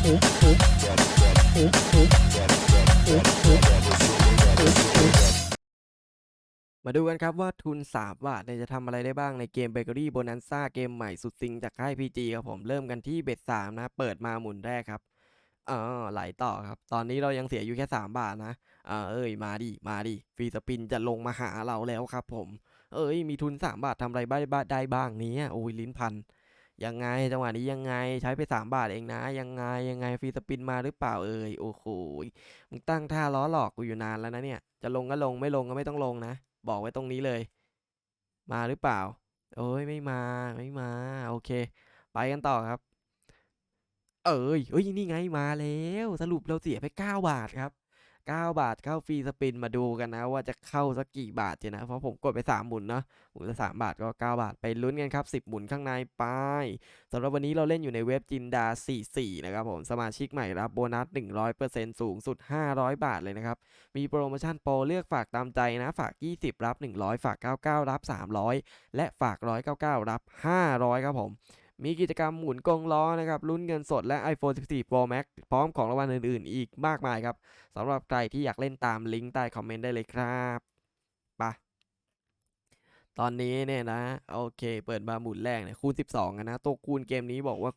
มาดูกันครับว่าทุน 3 บาทเนี่ยจะทำอะไรได้บ้างในเกมเบเกอรี่โบนันซ่าเกมใหม่สุดซิงจากค่าย PG ครับผมเริ่มกันที่เบ็ด3นะ เปิดมาหมุนแรกครับเออไหลต่อครับ ตอนนี้เรายังเสียอยู่แค่ 3 บาทนะ เออเอ้ยมาดิมาดิฟรีสปินจะลงมาหาเราแล้วครับผม เอ้ยมีทุน 3 บาททำอะไรบ้างได้บ้างนี้โอ้ยลิ้นพัน ยังไงจังหวะนี้ยังไงใช้ไป 3 บาทเองนะ ยังไงยังไงฟรีสปินมาหรือเปล่าเอ่ยโอ้โหมึงตั้งท่าล้อหลอกกูอยู่นานแล้วนะเนี่ย จะลงก็ลงไม่ลงก็ไม่ต้องลงนะ บอกไว้ตรงนี้เลย มาหรือเปล่า โอ้ยไม่มาไม่มา โอเค ไปกันต่อครับ เอ้ยเอ้ยนี่ไงมาแล้ว สรุปเราเสียไป 9 บาทครับ 9 บาทเข้าฟรีสปินมาดูกันนะ ว่าจะเข้าสักกี่บาทเจนะ เพราะผมกดไป 3 หมุนเนาะหมุนละ3บาทก็ 9 บาทไปลุ้นกันครับ 10 หมุนข้างในไปสำหรับวันนี้เราเล่นอยู่ในเว็บจินดา 44 นะครับผมสมาชิกใหม่รับโบนัส 100%สูงสุด 500 บาทเลยนะครับ มีโปรโมชั่นโปรเลือกฝากตามใจนะ ฝาก 20 รับ 100 ฝาก 99 รับ 300 และฝาก 199 รับ 500 ครับผม มีกิจกรรมหมุนกงล้อนะครับลุ้นเงินสดและ iPhone 14 Pro Max พร้อมของรางวัลอื่น ๆ อีกมากมายครับสำหรับใครที่อยากเล่นตามลิงก์ใต้คอมเมนต์ได้เลยครับ ตอนนี้เนี่ยนะโอเค เปิดมาหมุนแรกเนี่ยคูณ 12อะนะตัวคูณเกมนี้บอกว่า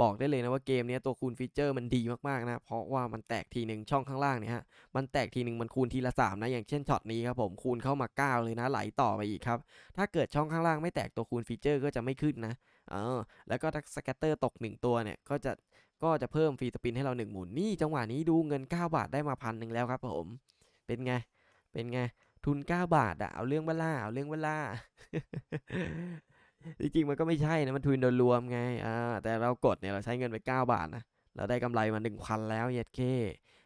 บอกได้เลยนะว่าเกมนี้ตัวคูณฟีเจอร์มันดีมากๆนะ เพราะว่ามันแตกทีหนึ่งช่องข้างล่างเนี่ยฮะมันแตกทีหนึ่งมันคูณทีละ3นะอย่างเช่นช็อตนี้ครับผมคูณเข้ามา 9 เลยนะไหลต่อไปอีกครับ ถ้าเกิดช่องข้างล่างไม่แตกตัวคูณฟีเจอร์ก็จะไม่ขึ้นนะเออแล้วก็ถ้าสแกตเตอร์ตก 1 ตัวเนี่ยก็จะก็จะเพิ่มฟรีสปินให้เรา1หมุนนี่จังหวะนี้ดูเงิน 9 บาทได้มาพันหนึ่งแล้วครับผม เป็นไงเป็นไง ทุน 9 บาทอะเอาเรื่องเวล่าเอาเรื่องเวล่าจริงๆมันก็ไม่ใช่นะมันทุนโดยรวมไงอ่าแต่เรากดเนี่ยเราใช้เงินไป 9 บาทนะเราได้กำไรมา1,000 แล้วเย็ดเค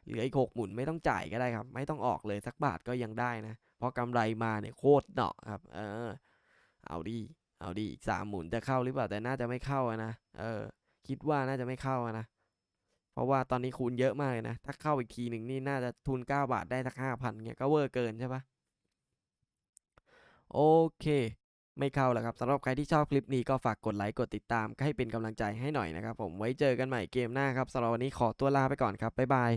เหลืออีกหกหมุนไม่ต้องจ่ายก็ได้ครับ ไม่ต้องออกเลยสักบาทก็ยังได้นะ เพราะกำไรมาเนี่ยโคตรเนาะครับ เออ เอาดีเอาดีอีกสามหมุนจะเข้าหรือเปล่าแต่น่าจะไม่เข้านะเออ คิดว่าน่าจะไม่เข้านะเพราะว่าตอนนี้คูณเยอะมากเลยนะถ้าเข้าอีกทีหนึ่งนี่น่าจะทุน9บาทได้สักห้าพันเงี้ยก็เวอร์เกินใช่ปะ โอเค ไม่เข้าแล้วครับสำหรับใครที่ชอบคลิปนี้ก็ฝากกดไลค์กดติดตามให้เป็นกำลังใจให้หน่อยนะครับผมไว้เจอกันใหม่เกมหน้าครับสำหรับวันนี้ขอตัวลาไปก่อนครับบ๊ายบาย